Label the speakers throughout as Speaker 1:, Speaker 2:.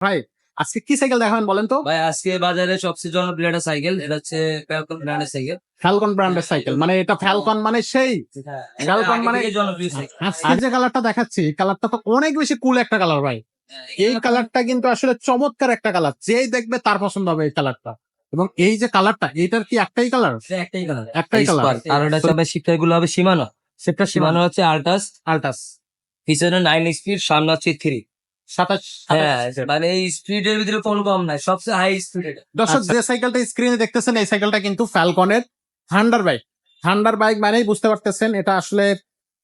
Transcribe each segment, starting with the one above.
Speaker 1: ভাই আজকে কি সাইকেল দেখাবেন বলেন তো?
Speaker 2: ভাই আজকে বাজারে সবচেয়ে জনপ্রিয় একটা সাইকেল এটা হচ্ছে ফ্যালকন ব্র্যান্ডের সাইকেল
Speaker 1: ফ্যালকন ব্র্যান্ডের সাইকেল মানে এটা ফ্যালকন মানে সেই।
Speaker 2: আগে
Speaker 1: মানে-
Speaker 2: জনপ্রিয় সাইকেল
Speaker 1: আজকে যে কালারটা দেখাচ্ছি কালারটা তো অনেক বেশি কুল একটা কালার ভাই। এই কালারটা কিন্তু আসলে চমৎকার একটা কালার যেই দেখবে তার পছন্দ হবে এই কালারটা এবং এই যে কালারটা এটার কি একটাই কালার
Speaker 2: একটাই কালার
Speaker 1: একটাই কালার
Speaker 2: আর ওটা হচ্ছে শিফটারগুলো হবে সীমানো
Speaker 1: সেটা
Speaker 2: সীমানো হচ্ছে আল্টাস
Speaker 1: আলটাস
Speaker 2: পিছনে নাইন স্পিড সামনে হচ্ছে থ্রি
Speaker 1: সাতাশ
Speaker 2: মানে স্পিডের ভিতরে কোনো কম নাই সবচেয়ে হাই স্পিড এটা
Speaker 1: দর্শক। যে সাইকেলটা স্ক্রিনে দেখতেছেন এই সাইকেলটা কিন্তু ফ্যালকনের থান্ডার বাইক থান্ডার বাইক মানেই বুঝতে পারতেছেন এটা আসলে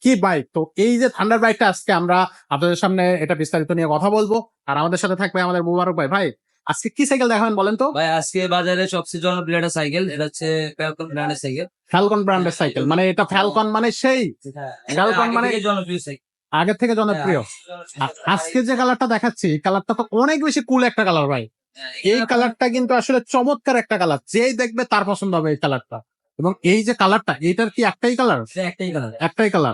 Speaker 1: কি বাইক তো এই যে থান্ডার বাইকটা আজকে আমরা আপনাদের সামনে এটা বিস্তারিত নিয়ে কথা বলব। আর আমাদের সাথে থাকবে আমাদের মুবারক ভাই। ভাই আজকে কি সাইকেল দেখাবেন বলেন তো?
Speaker 2: ভাই আজকে বাজারে সবচেয়ে জনপ্রিয় একটা সাইকেল এটা হচ্ছে ফ্যালকন ব্র্যান্ডের সাইকেল
Speaker 1: ফ্যালকন ব্র্যান্ডের সাইকেল মানে এটা ফ্যালকন মানে সেই? মানে-
Speaker 2: মানে জনপ্রিয় সাইকেল
Speaker 1: আগে থেকে জনপ্রিয়
Speaker 2: হ্যাঁ,
Speaker 1: আজকে যে কালারটা দেখাচ্ছি কালারটা তো অনেক বেশি কুল একটা কালার ভাই। এই কালারটা কিন্তু আসলে চমৎকার একটা কালার যেই দেখবে তার পছন্দ হবে এই কালারটা এবং এই যে কালারটা এটার কি একটাই কালার
Speaker 2: একটাই কালার
Speaker 1: একটাই কালার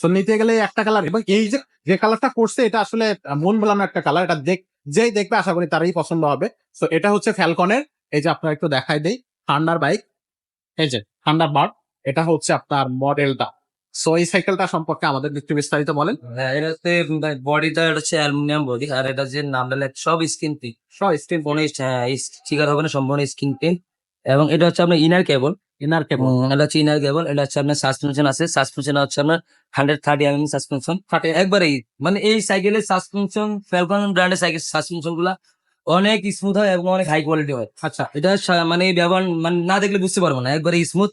Speaker 1: তো নিতে গেলে একটা কালার এবং এই যে যে কালারটা করছে এটা আসলে মন বলানো একটা কালার এটা দেখ যেই দেখবে আশা করি তারই পছন্দ হবে। তো এটা হচ্ছে ফ্যালকনের এই যে আপনার একটু দেখাই দেই। থান্ডার বাইক এই যে থান্ডার বার্ড এটা হচ্ছে আপনার মডেলটা সো এই সাইকেলটা সম্পর্কে আমাদের একটু বিস্তারিত বলেন।
Speaker 2: হ্যাঁ এটাতে বডিটা এটা হচ্ছে অ্যালুমিনিয়াম বডি আর এটা যে নামটা সব স্কিন প্রিন্ট
Speaker 1: সব স্টিল
Speaker 2: কোনো স্টিকার হবে না সম্পূর্ণ স্কিন প্রিন্ট এবং এটা হচ্ছে আপনার ইনার কেবল
Speaker 1: ইনার কেবল
Speaker 2: এটা হচ্ছে ইনার কেবল এটা হচ্ছে আপনার সাসপেনশন আছে। সাসপেনশন হচ্ছে আপনার হান্ড্রেড থার্টি এম সাসপেনশন একবারেই মানে এই সাইকেলের সাসপেনশন ফ্যালকন ব্র্যান্ডের সাইকেল সাসপেনশনগুলা অনেক স্মুথ হয় এবং অনেক হাই কোয়ালিটি হয়।
Speaker 1: আচ্ছা।
Speaker 2: এটা মানে ব্যবহার মানে না দেখলে বুঝতে পারব না একবারে স্মুথ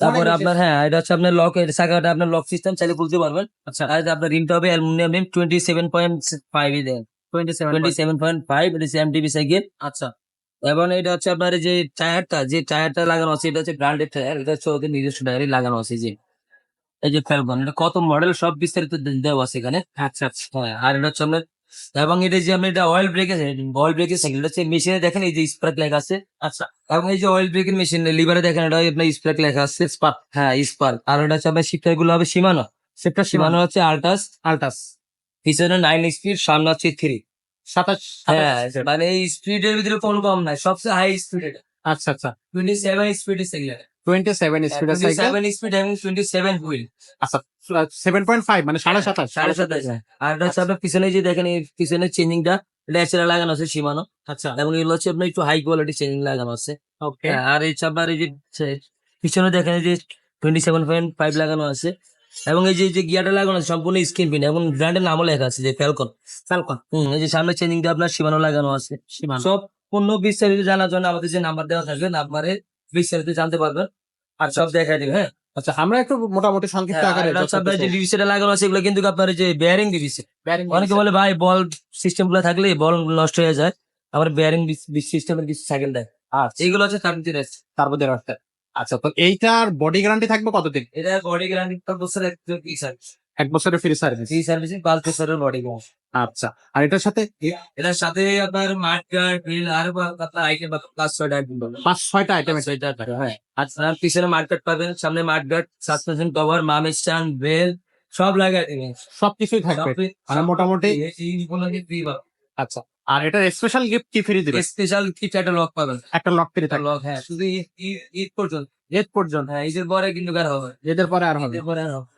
Speaker 2: তারপরে আপনার হ্যাঁ এটা হচ্ছে আপনার লক চাকাটা আপনার লক সিস্টেম চাইলে খুলতে পারবেন।
Speaker 1: আচ্ছা।
Speaker 2: আর আপনার রিমটা হবে aluminium rim twenty seven point five দেন।
Speaker 1: টোয়েন্টি
Speaker 2: সেভেন পয়েন্ট ফাইভ এটা হচ্ছে এমটিবি সাইকেল
Speaker 1: আচ্ছা।
Speaker 2: এবং এটা হচ্ছে আপনার যে টায়ারটা যে টায়ারটা লাগানো আছে এটা হচ্ছে ব্র্যান্ডেড টায়ার এটা হচ্ছে ওদের নিজস্ব টায়ারই লাগানো আছে যে। এই যে ফ্যালকন এটা কত মডেল সব বিস্তারিত দেওয়া আছে এখানে।
Speaker 1: আচ্ছা আচ্ছা।
Speaker 2: হ্যাঁ আর এটা হচ্ছে আপনার এবং এটা যে আপনি এটা অয়েল ব্রেক আছে অয়েল ব্রেকের সাইকেল হচ্ছে মেশিনে দেখেন এই যে স্পার্ক লেখা আছে।
Speaker 1: আচ্ছা
Speaker 2: এবং এই যে অয়েল ব্রেকের মেশিন লিভারে দেখেন এটা আপনার স্পার্ক লেখা আছে স্পার্ক হ্যাঁ স্পার্ক আর এটা হচ্ছে আপনার শিফটারগুলো হবে সীমানো।
Speaker 1: সেটা
Speaker 2: সীমানো। হচ্ছে আল্টাস
Speaker 1: আলটাস
Speaker 2: পিছনে নাইন স্পিড সামনে হচ্ছে থ্রি
Speaker 1: সাতাশ
Speaker 2: হ্যাঁ মানে এই স্পিডের ভিতরে কোনো কম নাই সবচেয়ে হাই স্পিড এটা।
Speaker 1: আচ্ছা আচ্ছা।
Speaker 2: Twenty seven speed cycle
Speaker 1: twenty seven স্পিডের
Speaker 2: সেভেন স্পিড এবং টোয়েন্টি সেভন হুইল
Speaker 1: আচ্ছা সেভেন পয়েন্ট ফাইভ মানে সাড়ে সাতাশ।
Speaker 2: সাড়ে সাতাশ আর এটা হচ্ছে আপনার পিছনে যে দেখেন এই পিছনের চেঞ্জিংটা এটা লাগানো আছে সীমানো।
Speaker 1: আচ্ছা।
Speaker 2: এবং এগুলো হচ্ছে আপনার একটু হাই কোয়ালিটি চেঞ্জিং লাগানো আছে।
Speaker 1: ওকে
Speaker 2: হ্যাঁ, আর এই আপনার এই যে পিছনে দেখেন এই যে টোয়েন্টি সেভেন পয়েন্ট ফাইভ লাগানো আছে। এবং এই যে যে গিয়ারটা লাগানো আছে সম্পূর্ণ স্ক্রিন প্রিন্ট এবং ব্র্যান্ডের নামও লেখা আছে যে ফ্যালকন
Speaker 1: ফ্যালকন
Speaker 2: হম এই যে সামনে চেঞ্জিংটা আপনার সীমানো লাগানো আছে। সব পণ্য বিস্তারিত জানার জন্য আমাদের যে নাম্বার দেওয়া থাকবে নাম্বারে বিস্তারিত জানতে পারবেন। আর সব দেখাই দিবে হ্যাঁ?
Speaker 1: আচ্ছা আমরা একটু মোটামুটি সংক্ষিপ্ত
Speaker 2: হ্যাঁ,
Speaker 1: আকারে
Speaker 2: আর আপনার যে ডিভিসিটা লাগানো আছে এগুলো কিন্তু আপনার যে বেয়ারিং ডিভিসি অনেকে বলে ভাই বল সিস্টেমগুলো থাকলে বল নষ্ট হয়ে যায়। আবার বেয়ারিং সিস্টেমের কিছু সাইকেল দেয়।
Speaker 1: আচ্ছা।
Speaker 2: এইগুলো হচ্ছে থার্টি রেস
Speaker 1: তার মধ্যে রাখতে। আচ্ছা তো এইটার বডি গ্যারান্টি থাকবে কতদিন?
Speaker 2: এটা বডি গ্যারান্টি পাঁচ বছর কি সার্ভিস
Speaker 1: এক বছরের ফ্রি সার্ভিস
Speaker 2: ফ্রি সার্ভিসিং পাঁচ বছরের বডি গ্যারান্টি
Speaker 1: আচ্ছা আর এটার সাথে?
Speaker 2: এটার সাথে আপনার মাঠ গার্ড হুইল আর আইটেম প্লাস ছয়টা আইটেম পাবেন।
Speaker 1: পাঁচ ছয়টা আইটেম
Speaker 2: ছয়টা থাকে হ্যাঁ। আর আপনার পিছনে গার্ড পাবেন সামনে গার্ড সাসপেনশন কভার মাম স্ট্যান্ড বেল সব দিবেন।
Speaker 1: সবকিছুই থাকবে। মানে মোটামুটি? আচ্ছা আর এটার স্পেশাল গিফট কি ফ্রি দিবে
Speaker 2: স্পেশাল কিট একটা লক পাবেন।
Speaker 1: একটা লক ফ্রি থাকবে।
Speaker 2: লক হ্যাঁ শুধু ঈদ- ঈদ ঈদ পর্যন্ত
Speaker 1: পর্যন্ত
Speaker 2: হ্যাঁ ঈদের পরে কিন্তু কার হবে
Speaker 1: এদের পরে আর হবে
Speaker 2: ঈদের পরে আর হবে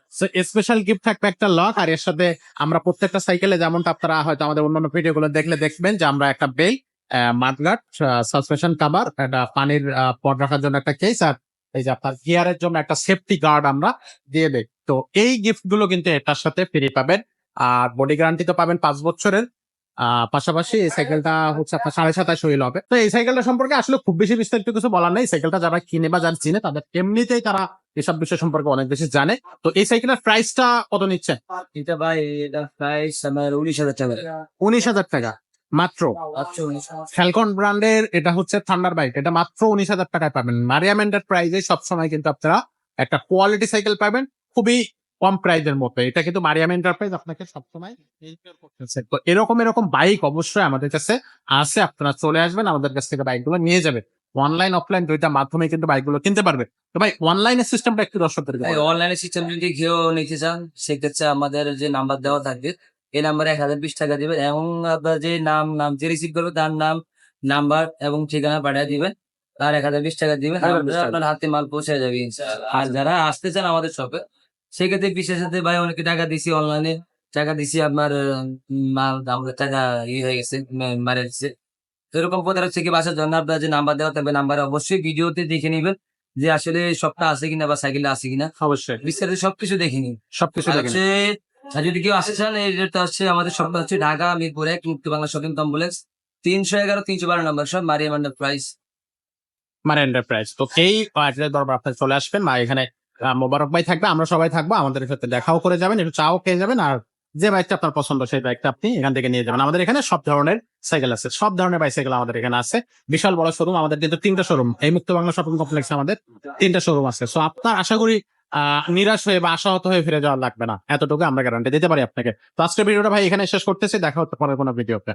Speaker 1: স্পেশাল গিফট থাকবে একটা লক আর এর সাথে আমরা প্রত্যেকটা সাইকেলে যেমন আপনারা হয়তো আমাদের অন্যান্য ভিডিও গুলো দেখলে দেখবেন যে আমরা একটা বেল মাঠগাট সাসপেনশন কাভার একটা পানির পট রাখার জন্য একটা কেস আর এই যে আপনার গিয়ারের জন্য একটা সেফটি গার্ড আমরা দিয়ে দেই। তো এই গিফটগুলো কিন্তু এটার সাথে ফ্রি পাবেন, আর বডি গ্যারান্টি তো পাবেন পাঁচ বছরের। পাশাপাশি এই সাইকেলটা হচ্ছে আপনার সাড়ে সাতাশ হইল হবে। তো এই সাইকেলটা সম্পর্কে আসলে খুব বেশি বিস্তারিত কিছু বলার নেই। সাইকেলটা যারা কিনে বা যারা চিনে তাদের এমনিতেই তারা এসব বিষয় সম্পর্কে অনেক বেশি জানে। তো এই সাইকেলের প্রাইসটা কত নিচ্ছেন
Speaker 2: এটা ভাই এটা প্রাইস আমার উনিশ হাজার টাকা
Speaker 1: উনিশ হাজার টাকা। মাত্র?
Speaker 2: আচ্ছা
Speaker 1: ফ্যালকন ব্র্যান্ডের এটা হচ্ছে থান্ডার বাইক এটা মাত্র উনিশ হাজার টাকায় পাবেন। মারিয়াম এন্টারপ্রাইজে সবসময় কিন্তু আপনারা একটা কোয়ালিটি সাইকেল পাবেন। খুবই কম প্রাইজের মধ্যে। এটা কিন্তু মারিয়াম এন্টারপ্রাইজ আপনাকে সবসময় করতেছে। তো এরকম এরকম বাইক অবশ্যই আমাদের কাছে আছে আপনারা চলে আসবেন আমাদের কাছ থেকে বাইকগুলো নিয়ে যাবেন। অনলাইন অফলাইন দুইটা মাধ্যমে কিন্তু বাইকগুলো কিনতে পারবে। তো ভাই অনলাইনের সিস্টেমটা একটু দর্শকদের
Speaker 2: ভাই অনলাইনে সিস্টেম যদি কেউ নিতে চান সেক্ষেত্রে আমাদের যে নাম্বার দেওয়া থাকবে এই নাম্বারে এক হাজার বিশ টাকা দিবেন এবং আপনার যে নাম নাম যে রিসিভ করবে তার নাম নাম্বার এবং ঠিকানা পাঠিয়ে দিবেন। তার এক হাজার বিশ টাকা দিবেন
Speaker 1: 1020
Speaker 2: আমরা
Speaker 1: টাকা।
Speaker 2: আপনার হাতে মাল পৌঁছে যাবে আর যারা আসতে চান আমাদের শপে সেক্ষেত্রে বিশেষ সাথে ভাই অনেকে টাকা দিছি অনলাইনে টাকা দিছি আপনার মাল আমাদের টাকা ইয়ে হয়ে গেছে মারা দিচ্ছে এরকম পদের হচ্ছে কি বাসার জন্য আপনার যে নাম্বার দেওয়া থাকবে নাম্বারে অবশ্যই ভিডিওতে দেখে নিবেন যে আসলে সবটা আছে কিনা বা সাইকেলটা আছে কিনা।
Speaker 1: অবশ্যই।
Speaker 2: বিস্তারিত সবকিছু দেখে নিন।
Speaker 1: সবকিছু
Speaker 2: হচ্ছে আর যদি কেউ আসতে চান এই রেটটা হচ্ছে আমাদের সবটা হচ্ছে ঢাকা মিরপুর এক মুক্তি বাংলা শপিং কমপ্লেক্স তিনশো এগারো তিনশো বারো নম্বর সব মারিয়াম প্রাইস
Speaker 1: মানে এন্টারপ্রাইজ তো এই দরবার আপনার চলে আসবেন মা এখানে মোবারক ভাই থাকবে, আমরা সবাই থাকব, আমাদের সাথে দেখাও করে যাবেন, একটু চাও খেয়ে যাবেন, আর যে বাইকটা আপনার পছন্দ সেই বাইকটা আপনি এখান থেকে নিয়ে যাবেন। আমাদের এখানে সব ধরনের সাইকেল আছে, সব ধরনের বাইসাইকেল আমাদের এখানে আছে। বিশাল বড় শোরুম আমাদের কিন্তু তিনটা শোরুম এই মুক্ত বাংলা শপিং কমপ্লেক্সে আমাদের তিনটা শোরুম আছে। সো আপনার আশা করি নিরাশ হয়ে বা আশাহত হয়ে ফিরে যাওয়া লাগবে না। এতটুকু আমরা গ্যারান্টি দিতে পারি আপনাকে। তো আজকের ভিডিওটা ভাই এখানে শেষ করতেছি, দেখা হচ্ছে পরের কোনো ভিডিওতে